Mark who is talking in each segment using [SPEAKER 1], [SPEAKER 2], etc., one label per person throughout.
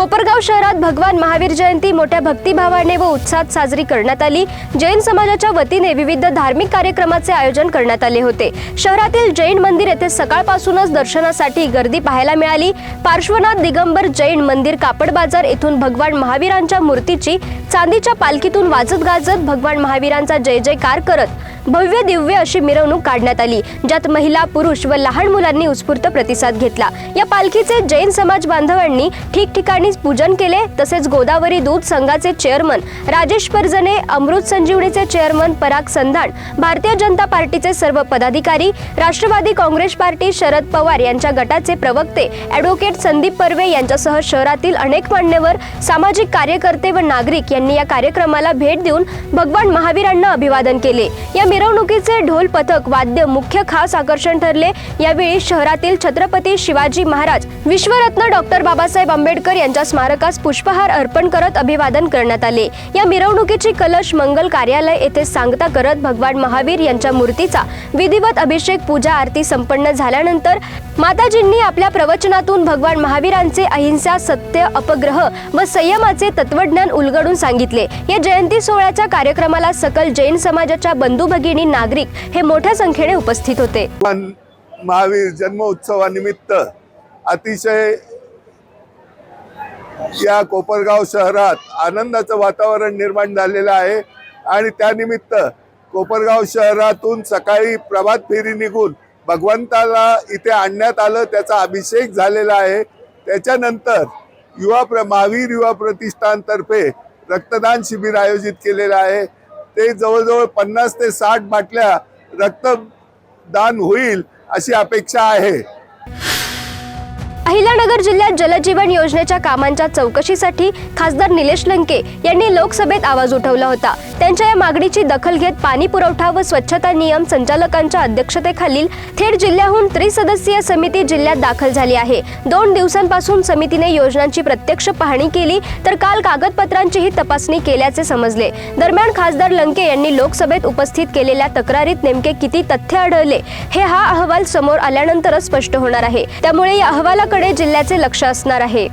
[SPEAKER 1] कोपरगाव शहरात भगवान महावीर जयंती मोठ्या भक्तिभावाने व उत्साहात साजरी करण्यात आली. जैन समाजाच्या वतीने विविध धार्मिक कार्यक्रमाचे आयोजन करण्यात आले होते. शहरातील जैन मंदिर येथे सकाळपासूनच दर्शनासाठी गर्दी पाहायला मिळाली. पार्श्वनाथ दिगंबर जैन मंदिर कापड बाजार येथून भगवान महावीरांच्या मूर्तीची चांदीच्या पालखीतून वाजत गाजत भगवान महावीरांचा जय जयकार करत भव्य दिव्य अशी मिरवणूक काढण्यात आली ज्यात महिला पुरुष व लहान मुलांनी उत्स्फूर्त प्रतिसाद घेतला. या पालखीचे जैन समाज बांधवांनी ठिकठिकाणी पूजन केले तसेच गोदावरी दूध संघाचे चेअरमन राजेश परजने अमृत संजीवनीचे चेअरमन पराग संधान भारतीय जनता पार्टीचे सर्व पदाधिकारी राष्ट्रवादी काँग्रेस पार्टी शरद पवार यांच्या गटाचे प्रवक्ते ॲडव्होकेट संदीप पर्वे यांच्यासह शहरातील अनेक मान्यवर सामाजिक कार्यकर्ते व नागरिक यांनी या कार्यक्रमाला भेट देऊन भगवान महावीरांना अभिवादन केले. या मिरवणुकीचे ढोल पथक वाद्य मुख्य खास आकर्षण ठरले. यावेळी शहरातील छत्रपती शिवाजी महाराज विश्वरत्न डॉक्टर बाबासाहेब आंबेडकर यांच्या स्मारकास पुष्पहार अर्पण करत अभिवादन करण्यात आले. या मिरवणुकीची कलश मंगल कार्यालय येथे सांगता करत भगवान महावीर यांच्या मूर्तीचा विधिवत अभिषेक पूजा आरती संपन्न झाल्यानंतर माताजींनी आपल्या प्रवचनातून भगवान महावीरांचे अहिंसा सत्य अपग्रह व संयमाचे तत्वज्ञान उलगडून सांगितले. या जयंती सोहळ्याच्या कार्यक्रमाला सकल जैन समाजाच्या बंधू भगिनी नागरिक हे मोठ्या संख्येने उपस्थित होते.
[SPEAKER 2] महावीर जन्म उत्सवानिमित्त अतिशय या कोपरगाव शहरात आनंदाचं वातावरण निर्माण झालेलं आहे आणि त्यानिमित्त कोपरगाव शहरातून सकाळी प्रभात फेरी निघून भगवंताला इथे आणण्यात आलं त्याचा अभिषेक झालेला आहे. त्याच्यानंतर युवा प्र महावीर युवा प्रतिष्ठानतर्फे रक्तदान शिबिर आयोजित केलेलं आहे. ते जवळजवळ पन्नास ते साठ बाटल्या रक्तदान होईल अशी अपेक्षा आहे.
[SPEAKER 1] अहिल्यानगर जिल्ह्यात जलजीवन योजनेच्या कामांच्या चौकशीसाठी खासदार निलेश लंके यांनी लोकसभेत आवाज उठवला होता. त्यांच्या या मागणीची दखल घेत पाणी पुरवठा व स्वच्छता नियम संचालकांच्या अध्यक्षतेखालील थेट जिल्ह्याहून त्रिसदस्यीय समिती जिल्ह्यात दाखल झाली आहे. दोन दिवसांपासून समितीने योजनांची प्रत्यक्ष पाहणी केली तर काल कागदपत्रांचीही तपासणी केल्याचे समजले. दरम्यान खासदार लंके यांनी लोकसभेत उपस्थित केलेल्या तक्रारीत नेमके किती तथ्य आढळले हे हा अहवाल समोर आल्यानंतरच स्पष्ट होणार आहे. त्यामुळे या अहवालाकडे जिल्ह्याचे लक्ष असणार आहे.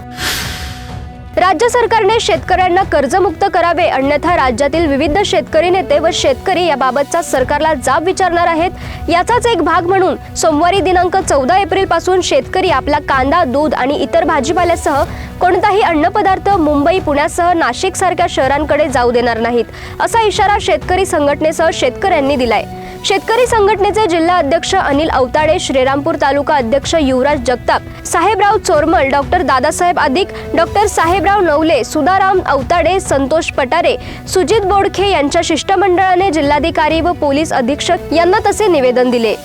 [SPEAKER 1] राज्य सरकारने शेतकऱ्यांना कर्जमुक्त करावे अन्यथा राज्यातील विविध शेतकरी नेते व शेतकरी याबाबतचा सरकारला जाब विचारणार आहेत. याचाच एक भाग म्हणून सोमवारी दिनांक चौदा एप्रिलपासून शेतकरी आपला कांदा दूध आणि इतर भाजीपाल्यासह कोणताही अन्नपदार्थ मुंबई पुण्यासह नाशिक सारख्या शहरांकडे जाऊ देणार नाहीत असा इशारा शेतकरी संघटनेसह शेतकऱ्यांनी दिलाय. शेतकरी संघटनेचे जिल्हा अध्यक्ष अनिल अवताडे श्रीरामपूर तालुका अध्यक्ष युवराज जगताप साहेबराव चोरमल डॉक्टर दादासाहेब अधिक डॉक्टर साहेबराव नवले सुधाराम अवताडे संतोष पटारे सुजित बोडखे यांच्या शिष्टमंडळाने जिल्हाधिकारी व पोलीस अधीक्षक यांना तसे निवेदन दिले.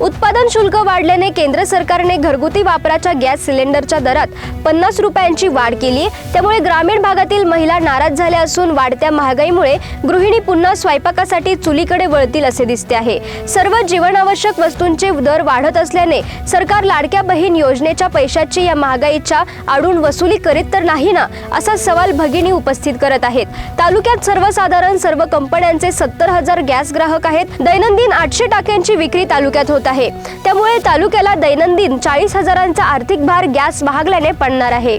[SPEAKER 1] उत्पादन शुल्क वाढल्याने केंद्र सरकारने घरगुती वापराच्या गॅस सिलेंडरच्या दरात पन्नास रुपयांची वाढ केली त्यामुळे ग्रामीण भागातील महिला नाराज झाल्या असून वाढत्या महागाईमुळे गृहिणी पुन्हा स्वयंपाकासाठी चुलीकडे वळतील असे दिसते आहे. सर्व जीवनावश्यक वस्तूंचे दर वाढत असल्याने सरकार लाडक्या बहीण योजनेच्या पैशाची या महागाईच्या आडून वसुली करीत तर नाही ना असा सवाल भगिनी उपस्थित करत आहेत. तालुक्यात सर्वसाधारण सर्व कंपन्यांचे सत्तर हजार गॅस ग्राहक आहेत. दैनंदिन आठशे टाक्यांची विक्री तालुक्यात होत आहे. त्यामुळे तालुक्याला दैनंदिन चाळीस हजारांचा आर्थिक भार गॅस महागल्याने पडणार आहे.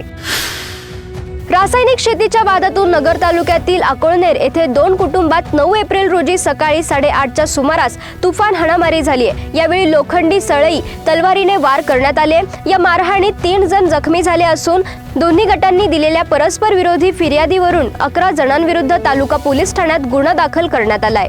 [SPEAKER 1] रासायनिक शेतीच्या वादातून नगर तालुक्यातील अकोळनेर येथे दोन कुटुंबात नऊ एप्रिल रोजी सकाळी साडेआठच्या सुमारास तुफान हाणामारी झाली आहे. यावेळी लोखंडी सळई तलवारीने वार करण्यात आले या मारहाणीत तीन जण जखमी झाले असून दोन्ही गटांनी दिलेल्या परस्पर विरोधी फिर्यादीवरून अकरा जणांविरुद्ध तालुका पोलीस ठाण्यात गुन्हा दाखल करण्यात आलाय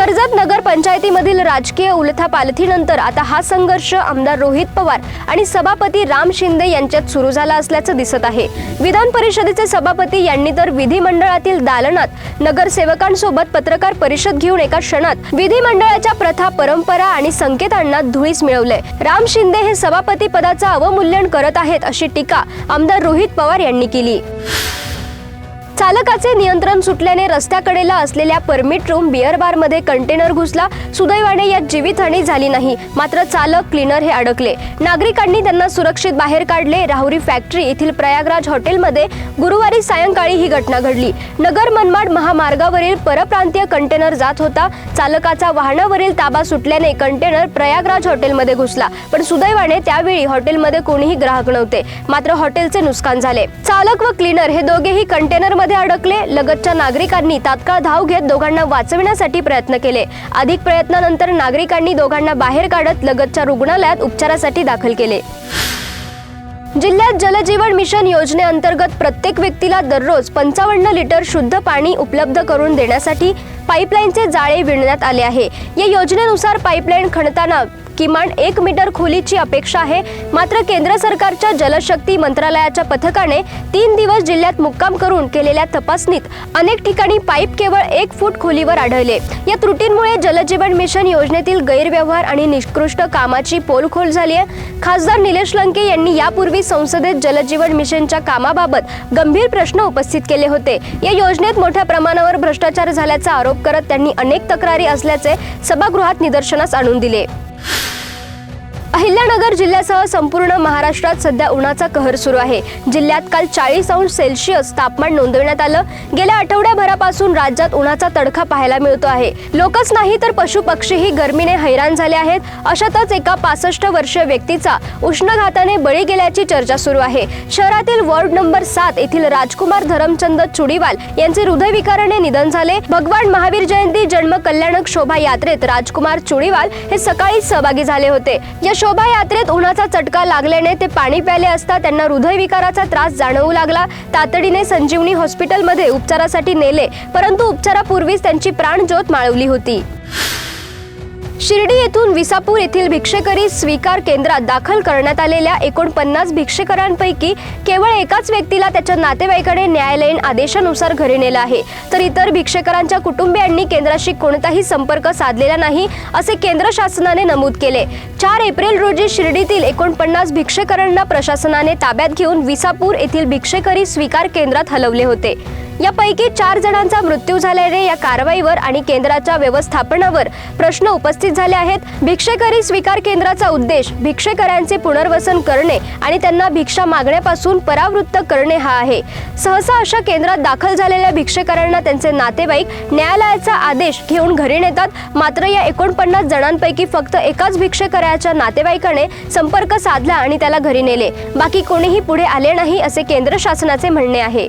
[SPEAKER 1] कर्जत नगर पंचायतीमधील राजकीय उलथापालथीनंतर आता हा संघर्ष आमदार रोहित पवार आणि सभापती राम शिंदे यांच्यात सुरू झाला असल्याचं दिसत आहे. विधान परिषदेचे सभापती यांनी तर विधिमंडळातील दालनात नगरसेवकांसोबत पत्रकार परिषद घेऊन एका क्षणात विधिमंडळाच्या प्रथा परंपरा आणि संकेतांना धुळीस मिळवले. राम शिंदे हे सभापती पदाचं अवमूल्यन करत आहेत अशी टीका आमदार रोहित पवार यांनी केली. चालकाचे नियंत्रण सुटल्याने रस्त्याकडेला असलेल्या परमिट रूम बिअर बारमध्ये कंटेनर घुसला. सुदैवाने यात जीवितहानी झाली नाही. मात्र चालक क्लीनर हे अडकले. नागरिकांनी त्यांना सुरक्षित बाहेर काढले. राहुरी फॅक्टरी येथील प्रयागराज हॉटेलमध्ये गुरुवारी सायंकाळी ही घटना घडली. नगर मनमाड महामार्गावरील परप्रांतीय कंटेनर जात होता. चालकाचा वाहनावरील ताबा सुटल्याने कंटेनर प्रयागराज हॉटेलमध्ये घुसला. पण सुदैवाने त्यावेळी हॉटेलमध्ये कोणीही ग्राहक नव्हते. मात्र हॉटेलचे नुकसान झाले. चालक व क्लीनर हे दोघेही कंटेनरमध्ये अडकले लगतच्या नागरिकांनी तात्काळ धाव घेत दोघांना वाचविण्यासाठी प्रयत्न केले. अधिक प्रयत्नानंतर नागरिकांनी दोघांना बाहेर काढत लगतच्या रुग्णालयात उपचारासाठी दाखल केले. जिल्ह्यात जलजीवन मिशन योजनेअंतर्गत प्रत्येक व्यक्तीला दररोज पंचावन्न लिटर शुद्ध पाणी उपलब्ध करून देण्यासाठी पाईपलाईनचे जाळे विणण्यात आले आहे. या योजनेनुसार पाईपलाईन खणताना किमान एक मीटर खोलीची अपेक्षा आहे. मात्र केंद्र सरकारच्या जलशक्ती मंत्रालयाच्या पथकाने तीन दिवस जिल्ह्यात मुक्काम करून केलेल्या तपासणीत अनेक ठिकाणी पाईप केवळ एक फूट खोलीवर आढळले. या त्रुटींमुळे जलजीवन मिशन योजनेतील गैरव्यवहार आणि निकृष्ट कामाची पोलखोल झाली आहे. खासदार निलेश लंके यांनी यापूर्वी संसदेत जलजीवन मिशनच्या कामाबाबत गंभीर प्रश्न उपस्थित केले होते. या योजनेत मोठ्या प्रमाणावर भ्रष्टाचार झाल्याचा आरोप करत त्यांनी अनेक तक्रारी असल्याचे सभागृहात निदर्शनास आणून दिले. you अहिल्यानगर जिल्ह्यासह संपूर्ण महाराष्ट्रात सध्या उन्हाचा कहर सुरू आहे. जिल्ह्यात काल चाळीस अंश सेल्सिअस तापमान नोंदवण्यात आलं. गेल्या आठवड्याभरापासून राज्यात उन्हाचा तडखा पाहायला मिळतो आहे. लोकच नाही तर पशु पक्षीही गरमीने हैराण झाले आहेत. अशातच एका पासष्ट वर्षीय व्यक्तीचा उष्णघाताने बळी गेल्याची चर्चा सुरू आहे. शहरातील वॉर्ड नंबर सात येथील राजकुमार धरमचंद चुडीवाल यांचे हृदयविकाराने निधन झाले. भगवान महावीर जयंती जन्म कल्याणक शोभा यात्रेत राजकुमार चुडीवाल हे सकाळी सहभागी झाले होते. या शोभायात्रेत उन्हाचा चटका लागल्याने ते पाणी प्याले असता त्यांना हृदयविकाराचा त्रास जाणवू लागला. तातडीने संजीवनी हॉस्पिटलमध्ये उपचारासाठी नेले परंतु उपचारापूर्वीच त्यांची प्राणज्योत माळवली होती. शिर्डी येथून विसापूर येथील भिक्षेकरी स्वीकार केंद्रात दाखल करण्यात आलेल्या एकोणपन्नास भिक्षेकरांपैकी केवळ एकाच व्यक्तीला त्याच्या नातेवाईकाने न्यायालयीन आदेशानुसार घरी नेलं आहे. तर इतर भिक्षेकरांच्या कुटुंबियांनी केंद्राशी कोणताही संपर्क साधलेला नाही असे केंद्र शासनाने नमूद केले. चार एप्रिल रोजी शिर्डीतील एकोणपन्नास भिक्षेकरांना प्रशासनाने ताब्यात घेऊन विसापूर येथील भिक्षेकरी स्वीकार केंद्रात हलवले होते. यापैकी चार जणांचा मृत्यू झाल्याने या कारवाईवर आणि केंद्राच्या व्यवस्थापनावर प्रश्न उपस्थित झाले आहेत. भिक्षेकरी स्वीकार केंद्राचा उद्देश भिक्षेकरांचे पुनर्वसन करणे आणि त्यांना भिक्षा मागण्यापासून परावृत्त करणे हा आहे. सहसा अशा केंद्रात दाखल झालेल्या भिक्षेकरांना त्यांचे नातेवाईक न्यायालयाचा आदेश घेऊन घरी नेतात. मात्र या एकोणपन्नास जणांपैकी फक्त एकाच भिक्षेकराच्या नातेवाईकाने संपर्क साधला आणि त्याला घरी नेले. बाकी कोणीही पुढे आले नाही असे केंद्र शासनाचे म्हणणे आहे.